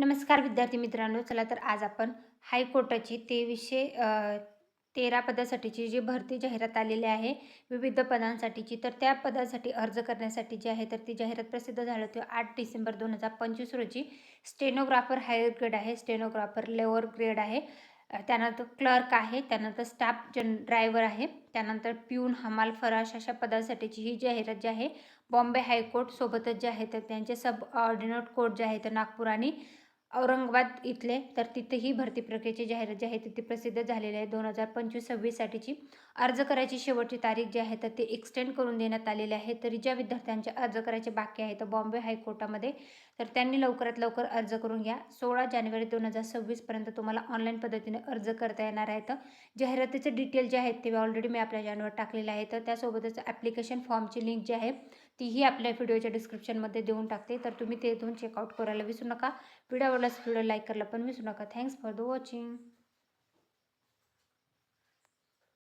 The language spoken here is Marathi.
नमस्कार विद्यार्थी मित्रांनो चला तर आज आपण हायकोर्टाची तेवीसशे तेरा पदासाठीची जी भरती जाहिरात आलेली आहे विविध पदांसाठीची तर त्या पदासाठी अर्ज करण्यासाठी जी आहे तर ती जाहिरात प्रसिद्ध झाली होती आठ डिसेंबर दोन हजार पंचवीस रोजी. स्टेनोग्राफर हायर ग्रेड आहे स्टेनोग्राफर लोअर ग्रेड आहे. त्यानंतर क्लर्क आहे त्यानंतर स्टाफ जन ड्रायव्हर आहे त्यानंतर प्यून हमाल फराश अशा पदासाठीची ही जाहिरात जी आहे बॉम्बे हायकोर्ट सोबतच जे आहे तर त्यांचे सब ऑर्डिनेट कोर्ट जे आहे तर नागपूर आणि औरंगाबाद इथले तर तिथे ही भरती प्रक्रियेची जाहिरात जी आहे तिथे ती प्रसिद्ध झालेली आहे. दोन हजार पंचवीस सव्वीससाठीची अर्ज करायची शेवटची तारीख जी आहे तर ती एक्सटेंड करून देण्यात आलेली आहे. तरी ज्या विद्यार्थ्यांचे अर्ज करायचे बाकी आहे तर बॉम्बे हायकोर्टामध्ये तर त्यांनी लवकरात लवकर अर्ज करून घ्या. सोळा जानेवारी दोन हजार सव्वीसपर्यंत तुम्हाला ऑनलाईन पद्धतीने अर्ज करता येणार आहे. तर जाहिरातीचे डिटेल जे आहेत ते ऑलरेडी मी आपल्या चॅनलवर टाकलेले आहे. तर त्यासोबतच ॲप्लिकेशन फॉर्मची लिंक जी आहे तीही आपल्या व्हिडिओच्या डिस्क्रिप्शनमध्ये देऊन टाकते. तर तुम्ही ते दोन चेकआउट करायला विसरू नका. व्हिडिओ आवडल्यास व्हिडिओ लाईक करायला पण विसरू नका. Thanks for the watching